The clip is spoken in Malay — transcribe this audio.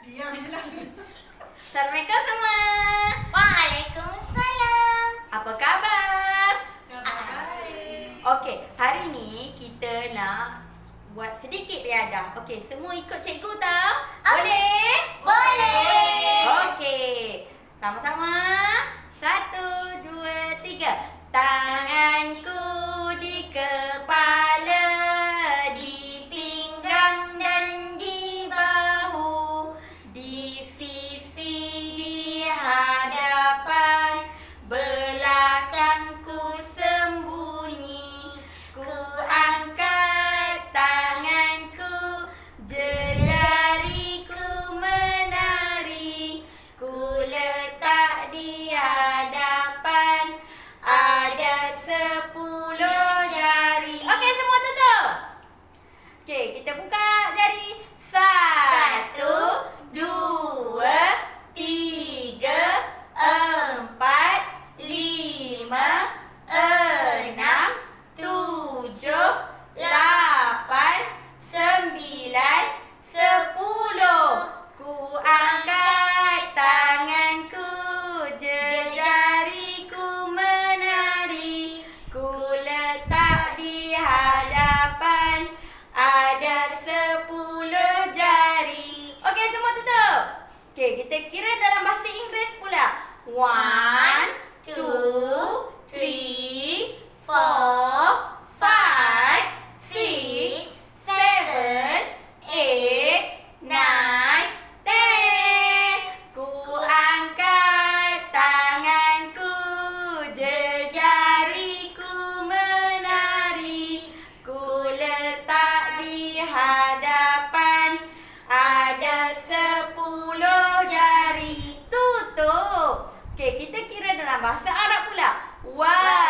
Diam je lah Assalamualaikum semua Waalaikumsalam Apa khabar? Khabar Okey, hari ni kita nak buat sedikit riadah Okey, semua ikut cikgu tau? Boleh? Boleh! Okey, sama-sama 你看，你看。buat sepuluh jari. Okey, semua tutup. Okey, kita kira dalam bahasa Inggeris pula. One, Okey, kita kira dalam bahasa Arab pula. Wow. Wow.